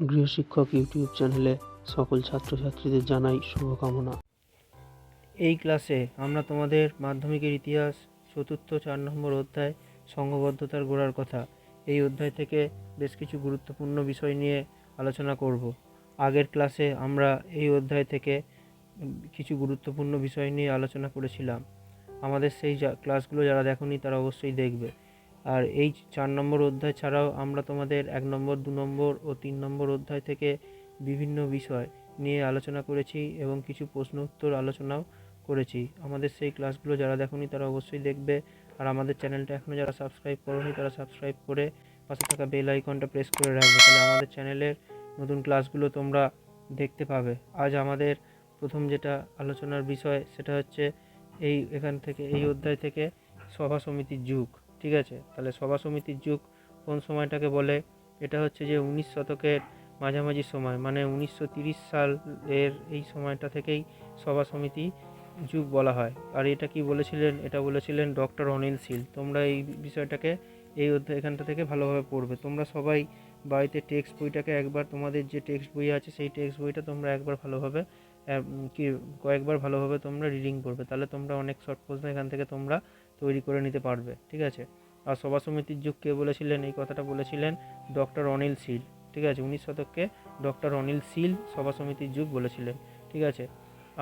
গৃহশিক্ষক YouTube চ্যানেলে সকল ছাত্রছাত্রীদের জানাই শুভকামনা। এই ক্লাসে আমরা তোমাদের মাধ্যমিকের ইতিহাস, চতুর্থ চার নম্বর অধ্যায় সংঘবদ্ধতার গোড়ার কথা, এই অধ্যায় থেকে বেশ কিছু গুরুত্বপূর্ণ বিষয় নিয়ে আলোচনা করব। আগের ক্লাসে আমরা এই অধ্যায় থেকে কিছু গুরুত্বপূর্ণ বিষয় নিয়ে আলোচনা করেছিলাম। আমাদের সেই ক্লাসগুলো যারা দেখোনি তারা অবশ্যই দেখবে। আর এই চার নম্বর অধ্যায় ছাড়াও আমরা তোমাদের এক নম্বর, দু নম্বর ও তিন নম্বর অধ্যায় থেকে বিভিন্ন বিষয় নিয়ে আলোচনা করেছি এবং কিছু প্রশ্ন উত্তর আলোচনাও করেছি। আমাদের সেই ক্লাসগুলো যারা দেখোনি তারা অবশ্যই দেখবে। আর আমাদের চ্যানেলটা এখনও যারা সাবস্ক্রাইব করোনি তারা সাবস্ক্রাইব করে পাশে থাকা বেল আইকনটা প্রেস করে রাখবে। তাহলে আমাদের চ্যানেলের নতুন ক্লাসগুলো তোমরা দেখতে পাবে। আজ আমাদের প্রথম যেটা আলোচনার বিষয় সেটা হচ্ছে এই এখান থেকে, এই অধ্যায় থেকে সভা সমিতির যুগ। ঠিক আছে? তাহলে সভা সমিতির যুগ কোন সময়টাকে বলে? এটা হচ্ছে যে উনিশ শতকের মাঝামাঝি সময় মানে উনিশশো সালের এই সময়টা থেকেই সভা সমিতি যুগ বলা হয়। আর এটা কি বলেছিলেন? এটা বলেছিলেন ডক্টর অনিল শীল। তোমরা এই বিষয়টাকে এই এখানটা থেকে ভালোভাবে পড়বে। তোমরা সবাই বাড়িতে টেক্সট বইটাকে একবার, তোমাদের যে টেক্সট বই আছে সেই টেক্সট বইটা তোমরা একবার ভালোভাবে কি কয়েকবার ভালোভাবে তোমরা রিডিং করবে, তাহলে তোমরা অনেক শর্ট প্রশ্ন এখান থেকে তোমরা তৈরি করে নিতে পারবে, ঠিক আছে? আর সভা সমিতির যুগ কে বলেছিলেন? এই কথাটা বলেছিলেন ডক্টর অনিল শীল, ঠিক আছে? উনিশ শতককে ডক্টর অনিল শীল সভা সমিতির যুগ বলেছিলেন, ঠিক আছে?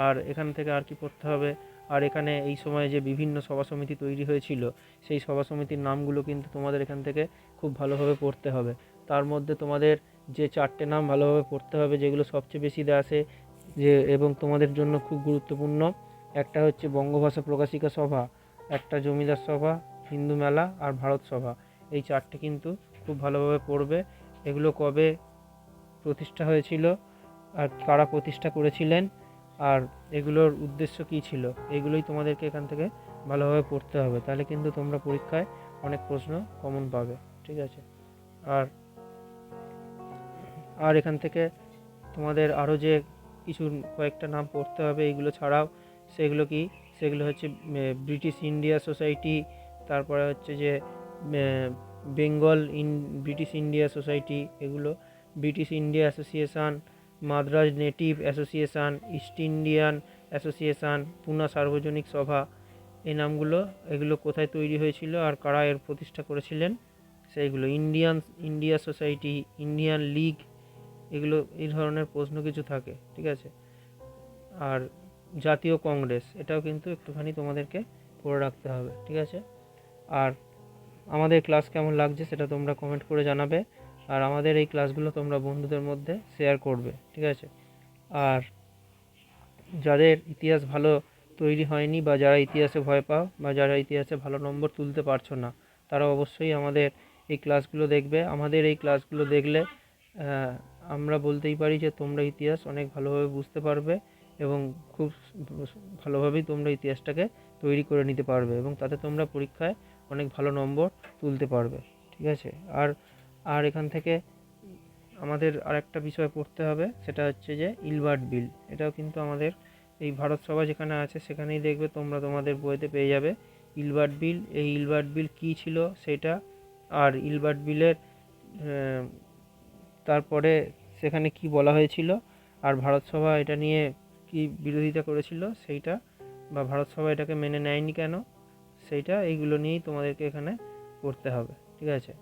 আর এখান থেকে আর কি পড়তে হবে? আর এখানে এই সময়ে যে বিভিন্ন সভা সমিতি তৈরি হয়েছিল, সেই সভা সমিতির নামগুলো কিন্তু তোমাদের এখান থেকে খুব ভালোভাবে পড়তে হবে। তার মধ্যে তোমাদের যে চারটে নাম ভালোভাবে পড়তে হবে, যেগুলো সবচেয়ে বেশি আছে যে এবং তোমাদের জন্য খুব গুরুত্বপূর্ণ, একটা হচ্ছে বঙ্গভাষা প্রকাশিকা সভা, একটা জমিদার সভা, হিন্দু মেলা আর ভারত সভা। এই চারটে কিন্তু খুব ভালোভাবে পড়বে। এগুলো কবে প্রতিষ্ঠা হয়েছিল আর কারা প্রতিষ্ঠা করেছিলেন আর এগুলোর উদ্দেশ্য কী ছিল, এগুলোই তোমাদেরকে এখান থেকে ভালোভাবে পড়তে হবে। তাহলে কিন্তু তোমরা পরীক্ষায় অনেক প্রশ্ন কমন পাবে, ঠিক আছে? আর আর এখান থেকে তোমাদের আরও যে কিছু কয়েকটা নাম পড়তে হবে, এগুলো ছাড়াও সেগুলো কি? সেগুলো হচ্ছে ব্রিটিশ ইন্ডিয়া সোসাইটি তারপরে হচ্ছে যে Bengal in British India society এগুলো British India association Madras native association East Indian association Poona Sarvajanik Sabha এই নামগুলো, এগুলো কোথায় তৈরি হয়েছিল আর কারা এর প্রতিষ্ঠা করেছিলেন? সেইগুলো Indian India society Indian league এগুলো, এই ধরনের প্রশ্ন কিছু থাকে, ঠিক আছে? আর জাতীয় কংগ্রেস, এটাও কিন্তু একটুখানি তোমাদেরকে পড়ে রাখতে হবে, ঠিক আছে? আর আমাদের ক্লাস কেমন লাগছে সেটা তোমরা কমেন্ট করে জানাবে, আর আমাদের এই ক্লাসগুলো তোমরা বন্ধুদের মধ্যে শেয়ার করবে, ঠিক আছে? আর যাদের ইতিহাস ভালো তৈরি হয়নি বা যারা ইতিহাসে ভয় পাও বা যারা ইতিহাসে ভালো নম্বর তুলতে পারছ না, তারা অবশ্যই আমাদের এই ক্লাসগুলো দেখবে। আমাদের এই ক্লাসগুলো দেখলে আমরা বলতেই পারি যে তোমরা ইতিহাস অনেক ভালোভাবে বুঝতে পারবে এবং খুব ভালোভাবেই তোমরা ইতিহাসটাকে তৈরি করে নিতে পারবে এবং তাতে তোমরা পরীক্ষায় অনেক ভালো নম্বর তুলতে পারবে, ঠিক আছে? আর আর এখান থেকে আমাদের আরেকটা বিষয় পড়তে হবে, সেটা হচ্ছে যে ইলবার্ট বিল। এটাও কিন্তু আমাদের এই ভারত সভা যেখানে আছে সেখানেই দেখবে তোমরা তোমাদের বইতে পেয়ে যাবে ইলবার্ট বিল। এই ইলবার্ট বিল কী ছিল সেটা, আর ইলবার্ট বিলের তারপরে সেখানে কি বলা হয়েছিল আর ভারত সভা এটা নিয়ে কি বিরোধিতা করেছিল সেইটা বা ভারত সভা এটাকে মেনে নেয়নি কেন সেইটা এইগুলো নিয়েই তোমাদেরকে এখানে পড়তে হবে, ঠিক আছে?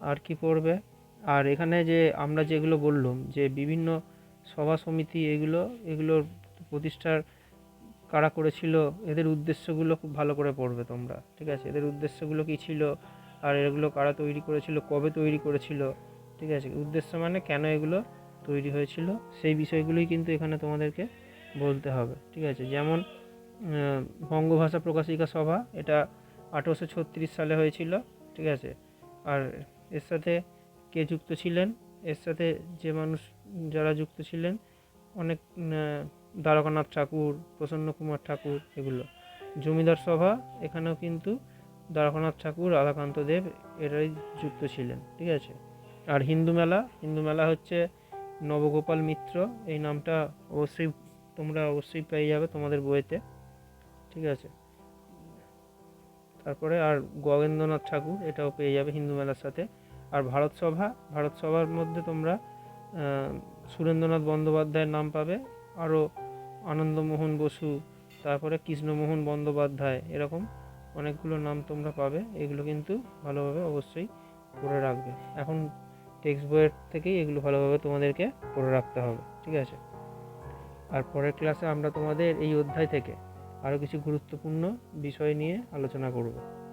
আর কি পড়বে? আর এখানে যে আমরা যেগুলো বললাম যে বিভিন্ন সভা সমিতি এগুলো, এগুলোর প্রতিষ্ঠার কারা করেছিল, এদের উদ্দেশ্যগুলো খুব ভালো করে পড়বে তোমরা, ঠিক আছে? এদের উদ্দেশ্যগুলো কী ছিল? আর এগুলো কারা তৈরি করেছিল? কবে তৈরি করেছিল? ঠিক আছে? উদ্দেশ্য মানে কেন এগুলো তৈরি হয়েছিল? সেই বিষয়গুলোই কিন্তু এখানে তোমাদেরকে বলতে হবে, ঠিক আছে? যেমন বঙ্গভাষা প্রকাশিকা সভা, এটা আঠেরোশো ছত্রিশ সালে হয়েছিল, ঠিক আছে? আর এর সাথে কে যুক্ত ছিলেন? এর সাথে যে মানুষ যারা যুক্ত ছিলেন, অনেক দ্বারকানাথ ঠাকুর, প্রসন্ন কুমার ঠাকুর, এগুলো। জমিদার সভা, এখানেও কিন্তু দ্বারকানাথ ঠাকুর, রাধাকান্ত দেব, এরাই যুক্ত ছিলেন, ঠিক আছে? আর হিন্দু মেলা হিন্দু মেলা হচ্ছে নবগোপাল মিত্র, এই নামটা অবশ্যই তোমরা অবশ্যই পেয়ে যাবে তোমাদের বইতে, ঠিক আছে? তারপরে আর গগেন্দ্রনাথ ঠাকুর, এটাও পেয়ে যাবে হিন্দু মেলার সাথে। আর ভারত সভা, ভারত সভার মধ্যে তোমরা সুরেন্দ্রনাথ বন্দ্যোপাধ্যায়ের নাম পাবে, আরও আনন্দমোহন বসু, তারপরে কৃষ্ণমোহন বন্দ্যোপাধ্যায়, এরকম অনেকগুলো নাম তোমরা পাবে, এগুলো কিন্তু ভালোভাবে অবশ্যই করে রাখবে। এখন টেক্সট বইয়ের থেকেই এগুলো ভালোভাবে তোমাদেরকে পড়ে রাখতে হবে, ঠিক আছে? আর পরের ক্লাসে আমরা তোমাদের এই অধ্যায় থেকে আরও কিছু গুরুত্বপূর্ণ বিষয় নিয়ে আলোচনা করব।